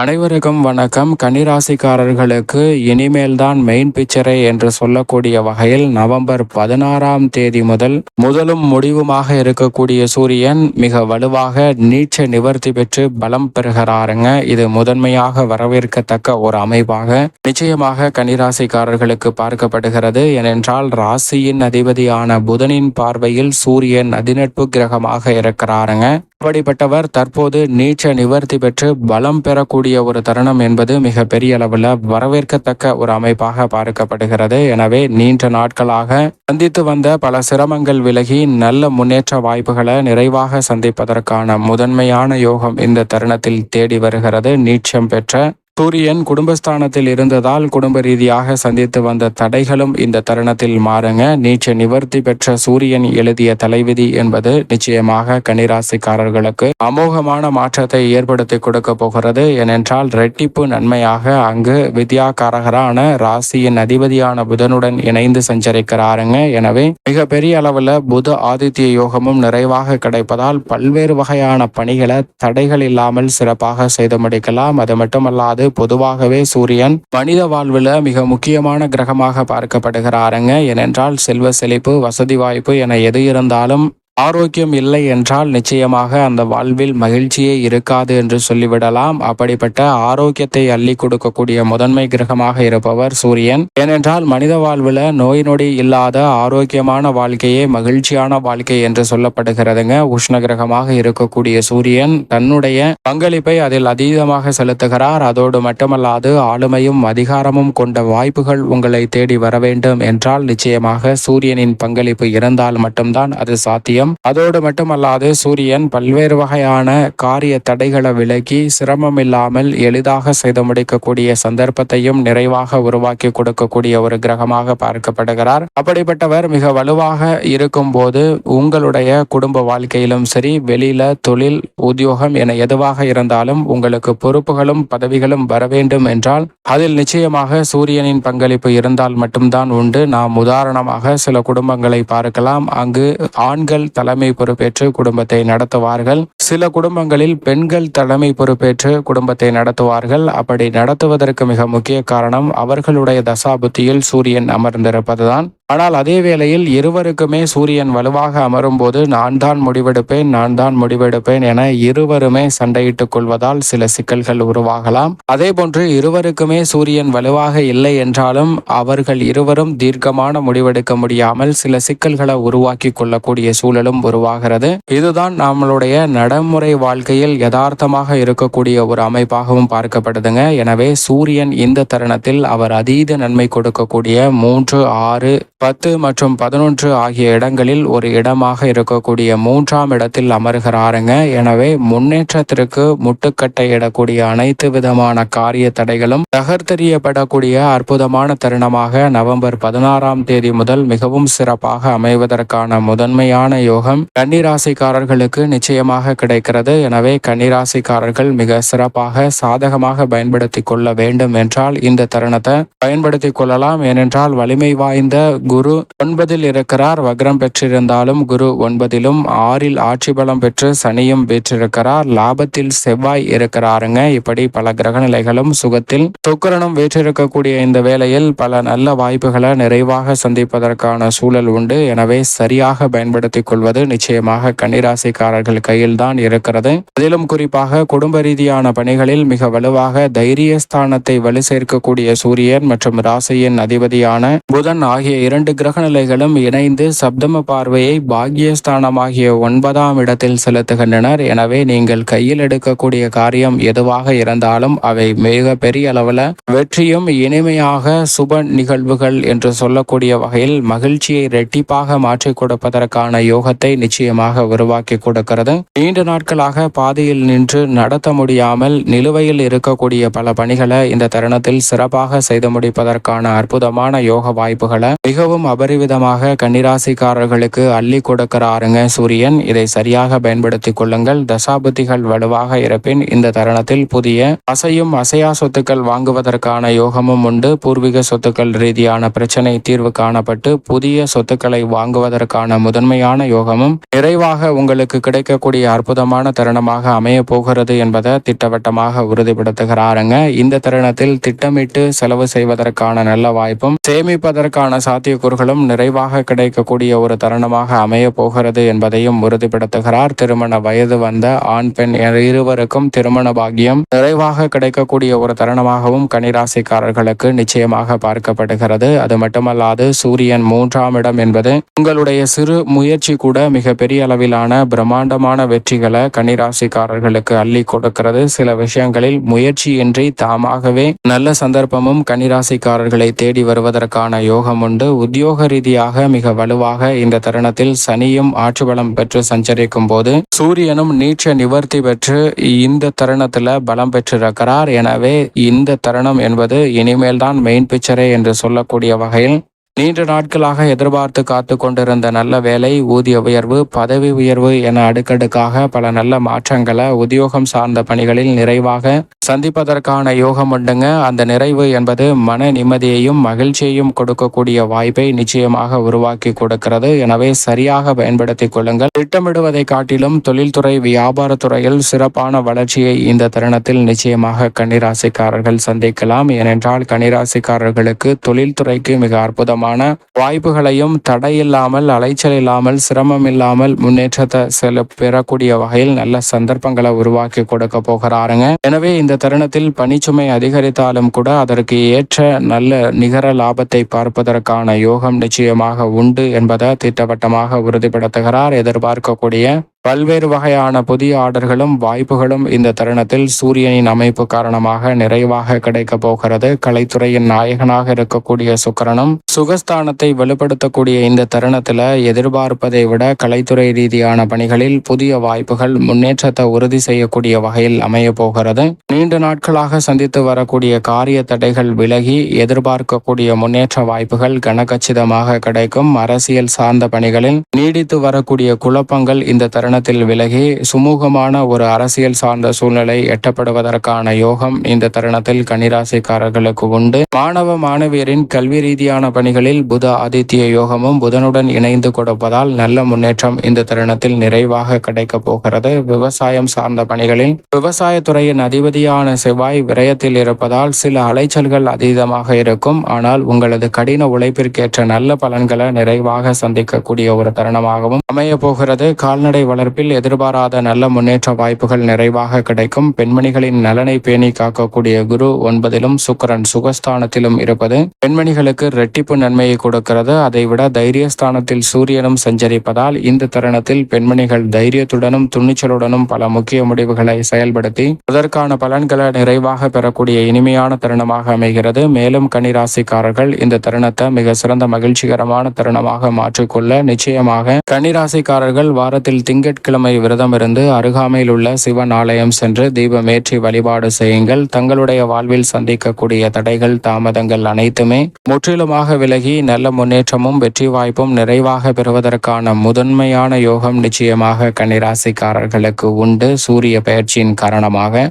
அனைவருக்கும் வணக்கம். கன்னிராசிக்காரர்களுக்கு இனிமேல் தான் மெயின் பிக்சரே என்று சொல்லக்கூடிய வகையில் நவம்பர் பதினாறாம் தேதி முதல் முதலும் முடிவுமாக இருக்கக்கூடிய சூரியன் மிக வலுவாக நீச்ச நிவர்த்தி பெற்று பலம் பெறுகிறாருங்க. இது முதன்மையாக வரவேற்கத்தக்க ஒரு அமைப்பாக நிச்சயமாக கன்னிராசிக்காரர்களுக்கு பார்க்கப்படுகிறது. ஏனென்றால் ராசியின் அதிபதியான புதனின் பார்வையில் சூரியன் அதிநட்பு கிரகமாக இருக்கிறாருங்க. அப்படிப்பட்டவர் தற்போது நீச்ச நிவர்த்தி பெற்று பலம் பெறக்கூடிய ஒரு தருணம் என்பது மிக பெரிய அளவில் வரவேற்கத்தக்க ஒரு அமைப்பாக பார்க்கப்படுகிறது. எனவே நீண்ட நாட்களாக சந்தித்து வந்த பல சிரமங்கள் விலகி நல்ல முன்னேற்ற வாய்ப்புகளை நிறைவாக சந்திப்பதற்கான முதன்மையான யோகம் இந்த தருணத்தில் தேடி வருகிறது. நீச்சம் பெற்ற சூரியன் குடும்பஸ்தானத்தில் இருந்ததால் குடும்ப ரீதியாக சந்தித்து வந்த தடைகளும் இந்த தருணத்தில் மாறுங்க. நீச்ச நிவர்த்தி பெற்ற சூரியன் எழுதிய தலைவிதி என்பது நிச்சயமாக கன்னிராசிக்காரர்களுக்கு அமோகமான மாற்றத்தை ஏற்படுத்தி கொடுக்க போகிறது. ஏனென்றால் ரெட்டிப்பு நன்மையாக அங்கு வித்யாகாரகரான ராசியின் அதிபதியான புதனுடன் இணைந்து சஞ்சரிக்கிறாருங்க. எனவே மிகப்பெரிய அளவில் புத ஆதித்ய யோகமும் நிறைவாக கிடைப்பதால் பல்வேறு வகையான பணிகளை தடைகள் இல்லாமல் சிறப்பாக செய்து முடிக்கலாம். அது மட்டுமல்லாது பொதுவாகவே சூரியன் மனித வாழ்வில் மிக முக்கியமான கிரகமாக பார்க்கப்படுகிறாருங்க. ஏனென்றால் செல்வ செழிப்பு வசதி வாய்ப்பு என எது இருந்தாலும் ஆரோக்கியம் இல்லை என்றால் நிச்சயமாக அந்த வாழ்வில் மகிழ்ச்சியே இருக்காது என்று சொல்லிவிடலாம். அப்படிப்பட்ட ஆரோக்கியத்தை அள்ளி கொடுக்கக்கூடிய முதன்மை கிரகமாக இருப்பவர் சூரியன். ஏனென்றால் மனித வாழ்வில் நோய் நொடி இல்லாத ஆரோக்கியமான வாழ்க்கையே மகிழ்ச்சியான வாழ்க்கை என்று சொல்லப்படுகிறதுங்க. உஷ்ண கிரகமாக இருக்கக்கூடிய சூரியன் தன்னுடைய பங்களிப்பை அதில் அதீதமாக செலுத்துகிறார். அதோடு மட்டுமல்லாது ஆளுமையும் அதிகாரமும் கொண்ட வாய்ப்புகள் உங்களை தேடி வர வேண்டும் என்றால் நிச்சயமாக சூரியனின் பங்களிப்பு இருந்தால் மட்டும்தான் அது சாத்தியம். அதோடு மட்டுமல்லாது சூரியன் பல்வேறு வகையான காரிய தடைகளை விலக்கி சிரமம் இல்லாமல் எளிதாக செய்து முடிக்கக்கூடிய சந்தர்ப்பத்தையும் நிறைவாக உருவாக்கி கொடுக்கக்கூடிய ஒரு கிரகமாக பார்க்கப்படுகிறார். அப்படிப்பட்டவர் மிக வலுவாக இருக்கும் போது உங்களுடைய குடும்ப வாழ்க்கையிலும் சரி வெளியில தொழில் உத்தியோகம் என எதுவாக இருந்தாலும் உங்களுக்கு பொறுப்புகளும் பதவிகளும் வர வேண்டும் என்றால் அதில் நிச்சயமாக சூரியனின் பங்களிப்பு இருந்தால் மட்டும்தான் உண்டு. நாம் உதாரணமாக சில குடும்பங்களை பார்க்கலாம். அங்கு ஆண்கள் தலைமை பொறுப்பேற்று குடும்பத்தை நடத்துவார்கள். சில குடும்பங்களில் பெண்கள் தலைமை பொறுப்பேற்று குடும்பத்தை நடத்துவார்கள். அப்படி நடத்துவதற்கு மிக முக்கிய காரணம் அவர்களுடைய தசாபுத்தியில் சூரியன் அமர்ந்திருப்பதுதான். ஆனால் அதே வேளையில் இருவருக்குமே சூரியன் வலுவாக அமரும் போது நான் தான் முடிவெடுப்பேன் நான் தான் முடிவெடுப்பேன் என இருவருமே சண்டையிட்டுக் கொள்வதால் சில சிக்கல்கள் உருவாகலாம். அதே போன்று இருவருக்குமே சூரியன் வலுவாக இல்லை என்றாலும் அவர்கள் இருவரும் தீர்க்கமான முடிவெடுக்க முடியாமல் சில சிக்கல்களை உருவாக்கி கொள்ளக்கூடிய சூழலும் உருவாகிறது. இதுதான் நம்மளுடைய நடைமுறை வாழ்க்கையில் யதார்த்தமாக இருக்கக்கூடிய ஒரு அமைப்பாகவும் பார்க்கப்படுதுங்க. எனவே சூரியன் இந்த தருணத்தில் அவர் அதீத நன்மை கொடுக்கக்கூடிய மூன்று ஆறு பத்து மற்றும் பதினொன்று ஆகிய இடங்களில் ஒரு இடமாக இருக்கக்கூடிய மூன்றாம் இடத்தில் அமர்கிறாருங்க. எனவே முன்னேற்றத்திற்கு முட்டுக்கட்டை இடக்கூடிய அனைத்து விதமான காரிய தடைகளும் தகர்த்தெறியப்படக்கூடிய அற்புதமான தருணமாக நவம்பர் பதினாறாம் தேதி முதல் மிகவும் சிறப்பாக அமைவதற்கான முதன்மையான யோகம் கன்னிராசிக்காரர்களுக்கு நிச்சயமாக கிடைக்கிறது. எனவே கன்னிராசிக்காரர்கள் மிக சிறப்பாக சாதகமாக பயன்படுத்தி கொள்ள வேண்டும் என்றால் இந்த தருணத்தை பயன்படுத்தி கொள்ளலாம். ஏனென்றால் வலிமை வாய்ந்த குரு ஒன்பதில் இருக்கிறார் வக்ரம் பெற்றிருந்தாலும் குரு ஒன்பதிலும் ஆறில் ஆட்சி பலம் பெற்று சனியும் பெற்றிருக்கிறார் லாபத்தில் செவ்வாய் இருக்கிறாருங்க. இப்படி பல கிரகநிலைகளும் சுகத்தில் துக்கரனும் வேற்றிருக்கக்கூடிய இந்த வேளையில் பல நல்ல வாய்ப்புகளை நிறைவாக சந்திப்பதற்கான சூழல் உண்டு. எனவே சரியாக பயன்படுத்திக் கொள்வது நிச்சயமாக கன்னிராசிக்காரர்கள் கையில் தான் இருக்கிறது. அதிலும் குறிப்பாக குடும்ப ரீதியான பணிகளில் மிக வலுவாக தைரியஸ்தானத்தை வலு சேர்க்கக்கூடிய சூரியன் மற்றும் ராசியின் அதிபதியான புதன் ஆகிய இரண்டு கிரகநிலைகளும் இணைந்து சப்தம பார்வையை பாக்கியஸ்தானமாகிய ஒன்பதாம் இடத்தில் செலுத்துகின்றனர். எனவே நீங்கள் கையில் எடுக்கக்கூடிய காரியம் எதுவாக இருந்தாலும் அவை மிக பெரிய அளவில் வெற்றியும் இனிமையாக சுப நிகழ்வுகள் என்று சொல்லக்கூடிய வகையில் மகிழ்ச்சியை ரெட்டிப்பாக மாற்றிக் கொடுப்பதற்கான யோகத்தை நிச்சயமாக உருவாக்கி கொடுக்கிறது. நீண்ட நாட்களாக பாதையில் நின்று நடத்த முடியாமல் நிலுவையில் இருக்கக்கூடிய பல பணிகளை இந்த தருணத்தில் சிறப்பாக செய்து முடிப்பதற்கான அற்புதமான யோக வாய்ப்புகளை மிக மிகவும் அபரிவிதமாக கன்னிராசிக்காரர்களுக்கு அள்ளி கொடுக்கிறாருங்க சூரியன். இதை சரியாக பயன்படுத்திக் கொள்ளுங்கள். தசாபுத்திகள் வலுவாக இருப்பின் இந்த தருணத்தில் புதிய அசையும் அசையா சொத்துக்கள் வாங்குவதற்கான யோகமும் உண்டு. பூர்வீக சொத்துக்கள் ரீதியான பிரச்சனை தீர்வு காணப்பட்டு புதிய சொத்துக்களை வாங்குவதற்கான முதன்மையான யோகமும் நிறைவாக உங்களுக்கு கிடைக்கக்கூடிய அற்புதமான தருணமாக அமைய போகிறது என்பதை திட்டவட்டமாக உறுதிப்படுத்துகிறாருங்க. இந்த தருணத்தில் திட்டமிட்டு செலவு செய்வதற்கான நல்ல வாய்ப்பும் சேமிப்பதற்கான சாத்தியக்கூறுகளும் நிறைவாக கிடைக்கக்கூடிய ஒரு தருணமாக அமைய போகிறது என்பதையும் உறுதிப்படுத்துகிறார். திருமண வயது வந்த ஆண் பெண் இருவருக்கும் திருமண பாகியம் நிறைவாக கிடைக்கக்கூடிய ஒரு தருணமாகவும் கனிராசிக்காரர்களுக்கு நிச்சயமாக பார்க்கப்படுகிறது. அது மட்டுமல்லாது சூரியன் மூன்றாம் இடம் என்பது உங்களுடைய சிறு முயற்சி கூட மிக பெரிய அளவிலான பிரம்மாண்டமான வெற்றிகளை கன்னிராசிக்காரர்களுக்கு அள்ளி கொடுக்கிறது. சில விஷயங்களில் முயற்சியின்றி தாமாகவே நல்ல சந்தர்ப்பமும் கன்னிராசிக்காரர்களை தேடி வருவதற்கான யோகம் உண்டு. உத்தியோக ரீதியாக மிக வலுவாக இந்த தருணத்தில் சனியும் ஆட்சி பலம் பெற்று சஞ்சரிக்கும் போது சூரியனும் நீச்ச நிவர்த்தி பெற்று இந்த தருணத்துல பலம் பெற்றிருக்கிறார். எனவே இந்த தருணம் என்பது இனிமேல் தான் மெயின் பிக்சரே என்று சொல்லக்கூடிய வகையில் நீண்ட நாட்களாக எதிர்பார்த்து காத்து கொண்டிருந்த நல்ல வேலை ஊதிய உயர்வு பதவி உயர்வு என அடுக்கடுக்காக பல நல்ல மாற்றங்களை உத்தியோகம் சார்ந்த பணிகளில் நிறைவாக சந்திப்பதற்கான யோகம் உண்டுங்க. அந்த நிறைவு என்பது மன நிம்மதியையும் மகிழ்ச்சியையும் கொடுக்கக்கூடிய வாய்ப்பை நிச்சயமாக உருவாக்கி கொடுக்கிறது. எனவே சரியாக பயன்படுத்திக் கொள்ளுங்கள். திட்டமிடுவதை காட்டிலும் தொழில்துறை வியாபாரத்துறையில் சிறப்பான வளர்ச்சியை இந்த தருணத்தில் நிச்சயமாக கன்னிராசிக்காரர்கள் சந்திக்கலாம். ஏனென்றால் கன்னிராசிக்காரர்களுக்கு தொழில்துறைக்கு மிக அற்புதமான விதமான வாய்ப்புகளையும் தடையில்லாமல் அலைச்சல் இல்லாமல் சிரமம் இல்லாமல் முன்னேற்றத்தை செல பெறக்கூடிய வகையில் நல்ல சந்தர்ப்பங்களை உருவாக்கி கொடுக்க போகிறாருங்க. எனவே இந்த தருணத்தில் பணிச்சுமை அதிகரித்தாலும் கூட அதற்கு ஏற்ற நல்ல நிகர லாபத்தை பார்ப்பதற்கான யோகம் நிச்சயமாக உண்டு என்பதை திட்டவட்டமாக உறுதிப்படுத்துகிறார் எதிர்பார்க்கக்கூடிய பல்வேறு வகையான புதிய ஆர்டர்களும் வாய்ப்புகளும் இந்த தருணத்தில் சூரியனின் அமைப்பு காரணமாக நிறைவாக கிடைக்கப் போகிறது. கலைத்துறையின் நாயகனாக இருக்கக்கூடிய சுக்கரனும் சுகஸ்தானத்தை வெளிப்படுத்தக்கூடிய இந்த தருணத்தில் எதிர்பார்ப்பதை விட கலைத்துறை ரீதியான பணிகளில் புதிய வாய்ப்புகள் முன்னேற்றத்தை உறுதி செய்யக்கூடிய வகையில் அமைய போகிறது. நீண்ட நாட்களாக சந்தித்து வரக்கூடிய காரிய தடைகள் விலகி எதிர்பார்க்கக்கூடிய முன்னேற்ற வாய்ப்புகள் கனகச்சிதமாக கிடைக்கும். அரசியல் சார்ந்த பணிகளில் நீடித்து வரக்கூடிய குழப்பங்கள் இந்த தருணம் தருணத்தில் விலகி சுமூகமான ஒரு அரசியல் சார்ந்த சூழ்நிலை எட்டப்படுவதற்கான யோகம் இந்த தருணத்தில் கன்னிராசிக்காரர்களுக்கு உண்டு. மாணவ மாணவியரின் கல்வி ரீதியான பணிகளில் புத ஆதித்ய யோகமும் புதனுடன் இணைந்து கொடுப்பதால் நல்ல முன்னேற்றம் இந்த தருணத்தில் நிறைவாக கிடைக்க போகிறது. விவசாயம் சார்ந்த பணிகளில் விவசாயத்துறையின் அதிபதியான செவ்வாய் விரயத்தில் இருப்பதால் சில அலைச்சல்கள் அதீதமாக இருக்கும். ஆனால் உங்களது கடின உழைப்பிற்கேற்ற நல்ல பலன்களை நிறைவாக சந்திக்கக்கூடிய ஒரு தருணமாகவும் அமைய போகிறது. கால்நடை வள வளர்ப்பில் எதிர்பாராத நல்ல முன்னேற்ற வாய்ப்புகள் நிறைவாக கிடைக்கும். பெண்மணிகளின் நலனை பேணி காக்கக்கூடிய குரு ஒன்பதிலும் சுக்கரன் சுகஸ்தானத்திலும் இருப்பது பெண்மணிகளுக்கு ரெட்டிப்பு நன்மையை கொடுக்கிறது. அதைவிட தைரியஸ்தானத்தில் சூரியனும் சஞ்சரிப்பதால் இந்த தருணத்தில் பெண்மணிகள் தைரியத்துடனும் துணிச்சலுடனும் பல முக்கிய முடிவுகளை செயல்படுத்தி அதற்கான பலன்களை நிறைவாக பெறக்கூடிய இனிமையான தருணமாக அமைகிறது. மேலும் கனிராசிக்காரர்கள் இந்த தருணத்தை மிக சிறந்த மகிழ்ச்சிகரமான தருணமாக மாற்றிக்கொள்ள நிச்சயமாக கன்னிராசிக்காரர்கள் வாரத்தில் திங்கள் திங்கட்கிழமை விரதம் இருந்து அருகாமையில் உள்ள சிவன் ஆலயம் சென்று தீபமேற்றி வழிபாடு செய்யுங்கள். தங்களுடைய வாழ்வில் சந்திக்கக்கூடிய தடைகள் தாமதங்கள் அனைத்துமே முற்றிலுமாக விலகி நல்ல முன்னேற்றமும் வெற்றி வாய்ப்பும் நிறைவாக பெறுவதற்கான முதன்மையான யோகம் நிச்சயமாக கன்னிராசிக்காரர்களுக்கு உண்டு. சூரிய பயிற்சியின் காரணமாக